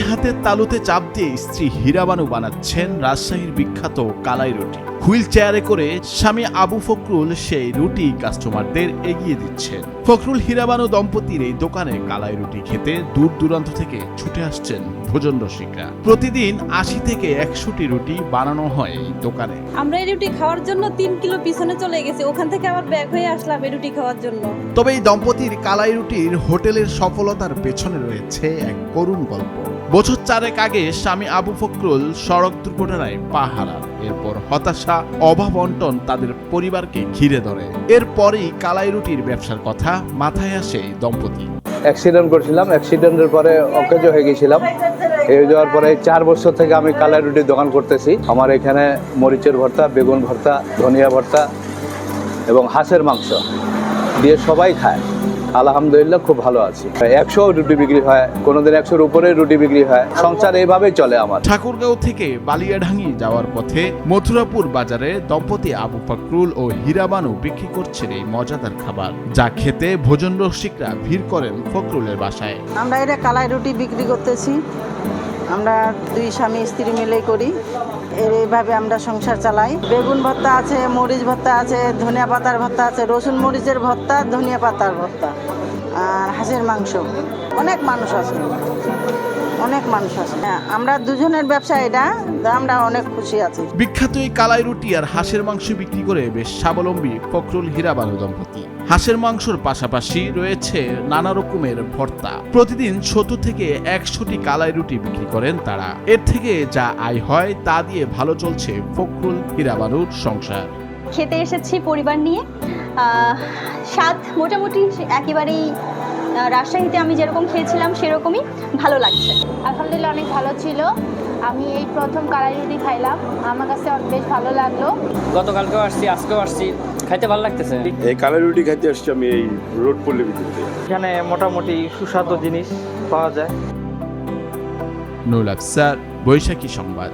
হাতের তালুতে চাপ দিয়ে স্ত্রী হীরাবানু বানাচ্ছেন রাজশাহীর বিখ্যাত কালাই রুটি। হুইল চেয়ারে করে স্বামী আবু ফখরুল সেই রুটি কাস্টমারদের এগিয়ে দিচ্ছেন ফখরুল হীরাবানু দম্পতির এই দোকানে কালাই রুটি খেতে দূর দূরান্ত থেকে ছুটে আসছেন ভোজন রসিকরা। প্রতিদিন আশি থেকে একশোটি রুটি বানানো হয় এই দোকানে। আমরা এই রুটি খাওয়ার জন্য তিন কিলো পিছনে চলে গেছি ওখান থেকে আবার ব্যাগ হয়ে আসলাম এই রুটি খাওয়ার জন্য। তবে এই দম্পতির কালাই রুটির হোটেলের সফলতার পেছনে রয়েছে এক করুণ গল্প। বছর চারেক আগে স্বামী আবু ফখরুল সড়ক দুর্ঘটনায় পা হারান এরপর হতাশা অভাব অন্টন তাদের পরিবারকে ঘিরে ধরে। এরপরেই কালাই রুটির ব্যবসার কথা মাথায় আসে এই দম্পতি। অ্যাক্সিডেন্ট করছিলাম। অ্যাক্সিডেন্টের পরে অকেজ হয়ে গেছিলাম। হয়ে যাওয়ার পরে চার বছর থেকে আমি কালাই রুটির দোকান করতেছি। আমার এখানে মরিচের ভর্তা, বেগুন ভর্তা, ধনিয়া ভর্তা এবং হাঁসের মাংস। দিয়ে সবাই খায়। আলহামদুলিল্লাহ খুব ভালো আছি। একশো রুটি বিক্রি হয় কোনোদিন একশোর উপরে রুটি বিক্রি হয়। সংসার এইভাবেই চলে আমার। ঠাকুরগাঁও থেকে বালিয়াঢাঙ্গি যাওয়ার পথে মথুরাপুর বাজারে দম্পতি আবু ফখরুল ও হীরাবানু বিক্রি করছেন এই মজাদার খাবার। যা খেতে ভোজন রসিকরা ভিড় করেন ফখরুলের বাসায়। আমরা এটা কালাই রুটি বিক্রি করতেছি। আমরা দুই স্বামী স্ত্রী মিলেই করি। এইভাবে আমরা সংসার চালাই। বেগুন ভর্তা আছে, মরিচ ভর্তা আছে, ধনিয়া পাতার ভর্তা আছে, রসুন মরিচের ভর্তা, ধনিয়া পাতার ভর্তা, আর হাঁসের মাংস। অনেক মানুষ আছে। মানুষ আছে হ্যাঁ, আমরা দুজনের ব্যবসা এটা আমরা অনেক খুশি আছি। বিখ্যাত এই কালাই রুটি আর হাঁসের মাংস বিক্রি করে বেশ স্বাবলম্বী ফখরুল হীরাবানু দম্পতি। হাঁসের মাংসর পাশাপাশি রয়েছে নানা রকমের ভর্তা। প্রতিদিন সত্তর থেকে একশোটি কালাই রুটি বিক্রি করেন তারা। এর থেকে যা আয় হয় তা দিয়ে ভালো চলছে ফখরুল হীরাবানুর সংসার। খেতে এসেছি পরিবার নিয়ে। স্বাদ মোটামুটি সে- একেবারেই রাজশাহীতে আমি যেরকম খেয়েছিলাম সেরকমই ভালো লাগছে। আলহামদুলিল্লাহ অনেক ভালো ছিল। আমি এই প্রথম কালাই রুটি খাইলাম। আমার কাছে বেশ ভালো লাগল। গতকালকেও আসছি আজকেও আসছি। খাইতে ভালো লাগতেছে? এই কালাই রুটি খাইতে আসছি আমি এই রোড পল্লী বিদ্যুতে এখানে মোটামুটি সুস্বাদু জিনিস পাওয়া যায়। নুল আফসার বৈশাখী সংবাদ।